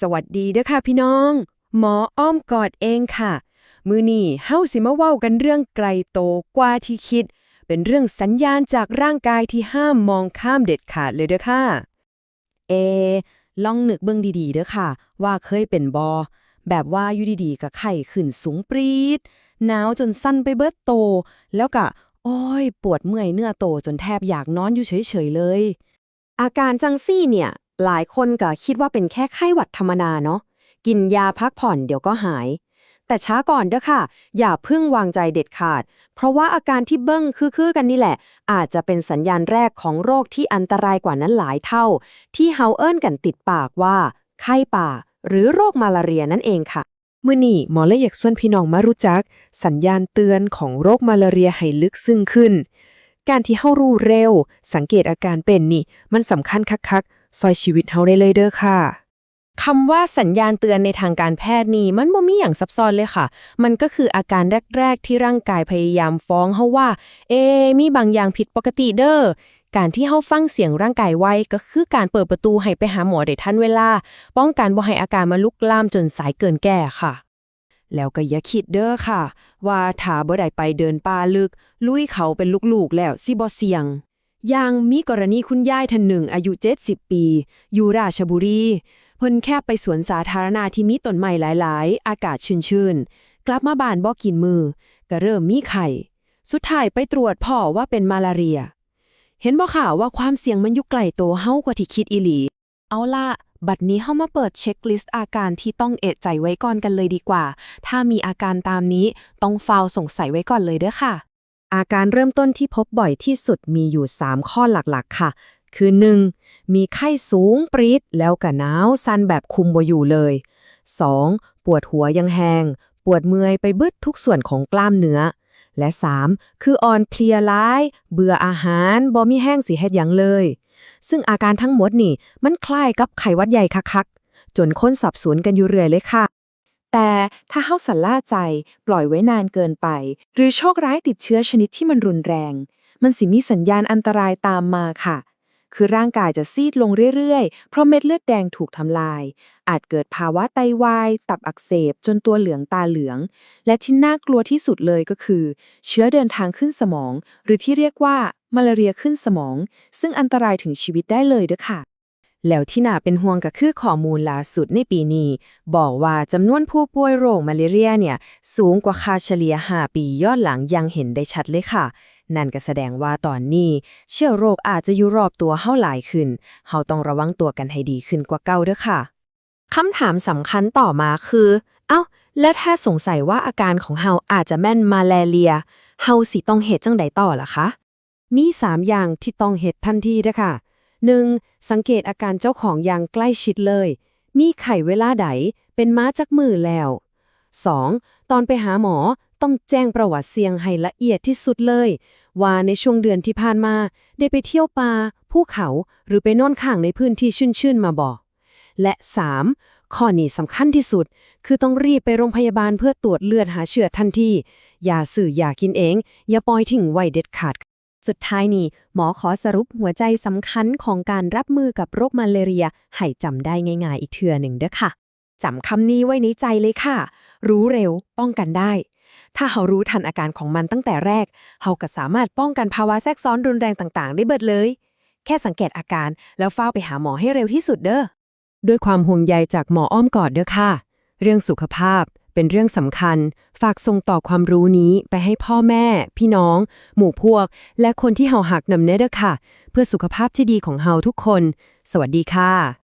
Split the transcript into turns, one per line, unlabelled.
สวัสดีเด้อค่ะพี่น้อง หมออ้อมกอดเองค่ะ มือนี่เฮาสิมาเว้ากันเรื่องไกลโตกว่าที่คิด เป็นเรื่องสัญญาณจากร่างกายที่ห้ามมองข้ามเด็ดขาดเลยเด้อค่ะ
เอ ลองนึกเบิ่งดีๆเด้อค่ะ ว่าเคยเป็นบอแบบว่าอยู่ดีๆกับไข้ขึ้นสูงปรี๊ดหนาวจนสั้นไปเบิดโต แล้วก็โอ้ย ปวดเมื่อยเนื้อโตจนแทบอยากนอนอยู่เฉยๆเลย
อาการจังซี่เนี่ย หลายคนก็คิดว่าเป็นแค่ไข้หวัดธรรมดาเนาะกินยาพักผ่อนเดี๋ยวก็หาย แต่ช้าก่อนเด้อค่ะ อย่าเพิ่งวางใจเด็ดขาด เพราะว่าอาการที่เบิ้งคือๆกันนี่แหละ อาจจะเป็นสัญญาณแรกของโรคที่อันตรายกว่านั้นหลายเท่า ที่เฮาเอิ้นกันติดปากว่า ไข้ป่า หรือโรคมาลาเรียนั่นเองค่ะ
มื่อนี้หมอเลยอยากชวนพี่น้องมารู้จัก สัญญาณเตือนของโรคมาลาเรียให้ลึกซึ้งขึ้น การที่เฮารู้เร็ว สังเกตอาการเป็นนี่ มันสำคัญคักๆ ซอยชีวิตเฮาได้เลยเด้อค่ะ
คำว่าสัญญาณเตือนในทางการแพทย์นี่มันบ่มีอย่างซับซ้อนเลยค่ะ มันก็คืออาการแรก ๆ ที่ร่างกายพยายามฟ้องเฮาว่า เอ มีบางอย่างผิดปกติเด้อการที่เฮาฟังเสียงร่างกายไว้ก็คือการเปิดประตูให้ไปหาหมอได้ทันเวลา ป้องกันบ่ให้อาการมาลุกลามจนสายเกินแก่ค่ะ
แล้วก็อย่าคิดเด้อค่ะ ว่าถ้าบ่ได้ไปเดินป่าลึก ลุยเขาเป็นลูกๆแล้วสิบ่เสี่ยง อย่างมีกรณีคุณยายท่านหนึ่งอายุ 70 ปี อยู่ราชบุรีเพิ่นแค่ไปสวนสาธารณะที่มีต้นไม้หลาย ๆ อากาศชื้นๆ กลับมาบ้านบ่กินมือ ก็เริ่มมีไข้สุดท้ายไปตรวจพ่อว่าเป็นมาลาเรีย เห็นบ่ข่าวว่าความเสี่ยงมันอยู่ไกลตัวเฮากว่าที่คิดอีหลี เอาล่ะ บัดนี้เฮามาเปิดเช็คลิสต์อาการที่ต้องเอะใจไว้ก่อนกันเลยดีกว่า ถ้ามีอาการตามนี้ต้องฟาวสงสัยไว้ก่อนเลยเด้อค่ะ
อาการเริ่มต้นที่พบบ่อยที่สุดมีอยู่ 3 ข้อหลักๆ ค่ะ คือ 1. มีไข้สูงปรี๊ดแล้วก็หนาวสั่นแบบคุมบ่อยู่เลย 2. ปวดหัวยังแหงปวดเมื่อยไปเบิดทุกส่วนของกล้ามเนื้อ และ 3. คืออ่อนเพลียร้าย เบื่ออาหารบ่มีแห้งสีเฮ็ดหยังเลย ซึ่งอาการทั้งหมดนี่ มันคล้ายกับไข้หวัดใหญ่คักๆจนคนสับสนกันอยู่เรื่อยเลยค่ะ แต่ถ้าเฮาสันล่าใจปล่อยไว้นานเกินไป หรือโชคร้ายติดเชื้อชนิดที่มันรุนแรง มันสิมีสัญญาณอันตรายตามมาค่ะ คือร่างกายจะซีดลงเรื่อยๆ เพราะเม็ดเลือดแดงถูกทำลาย อาจเกิดภาวะไตวาย ตับอักเสบ จนตัวเหลืองตาเหลือง และที่น่ากลัวที่สุดเลยก็คือ เชื้อเดินทางขึ้นสมอง หรือที่เรียกว่ามาลาเรียขึ้นสมอง ซึ่งอันตรายถึงชีวิตได้เลยเด้อค่ะ แล้วที่น่าเป็นห่วงก็คือข้อมูลล่าสุดในปีนี้ บอกว่าจำนวนผู้ป่วยโรคมาลาเรียเนี่ยสูงกว่าค่าเฉลี่ย 5 ปียอนหลังยังเห็นได้ชัดเลยค่ะ นั่นก็แสดงว่าตอนนี้ เชื้อโรคอาจจะอยู่รอบตัวเฮาหลายขึ้นเฮาต้องระวังตัวกันให้ดีขึ้นกว่าเก่าเด้อค่ะคำถามสำคัญต่อมาคือ เอ้า แล้วถ้าสงสัยว่าอาการของเฮาอาจจะแม่นมาลาเรีย เฮาสิต้องเฮ็ดจังใดต่อล่ะคะ มี 3 อย่างที่ต้องเฮ็ดทันทีเด้อค่ะ 1. สังเกตอาการเจ้าของอย่างใกล้ชิดเลย มีไข้เวลาใดเป็นม้าจักมือแล้ว 2. ตอนไปหาหมอต้องแจ้งประวัติเสี่ยงให้ละเอียดที่สุดเลย ว่าในช่วงเดือนที่ผ่านมา ได้ไปเที่ยวป่าภูเขาหรือไปนอนข้างในพื้นที่ชื้นๆมาบ่และ 3. ข้อนี้สำคัญที่สุด คือต้องรีบไปโรงพยาบาลเพื่อตรวจเลือดหาเชื้อทันที อย่าสื่ออย่ากินเอง อย่าปล่อยทิ้งไว้เด็ดขาด
สุดท้ายนี่ หมอขอสรุปหัวใจสำคัญของการรับมือกับโรคมาลาเรีย ให้จำได้ง่ายๆอีกเทื่อหนึ่งเด้อค่ะ
จำคำนี้ไว้ในใจเลยค่ะ รู้เร็ว ป้องกันได้ ถ้าเรารู้ทันอาการของมันตั้งแต่แรกเราก็สามารถป้องกันภาวะแทรกซ้อนรุนแรงต่างๆ ได้เบิดเลย แค่สังเกตอาการแล้วเฝ้าไปหาหมอให้เร็วที่สุดเด้อ
ด้วยความห่วงใยจากหมออ้อมกอดเด้อค่ะ เรื่องสุขภาพ เป็นเรื่องสำคัญ ฝากส่งต่อความรู้นี้ไปให้พ่อแม่ พี่น้อง หมู่พวก และคนที่เฮาหักนำเนเด้อค่ะ เพื่อสุขภาพที่ดีของเฮาทุกคน สวัสดีค่ะ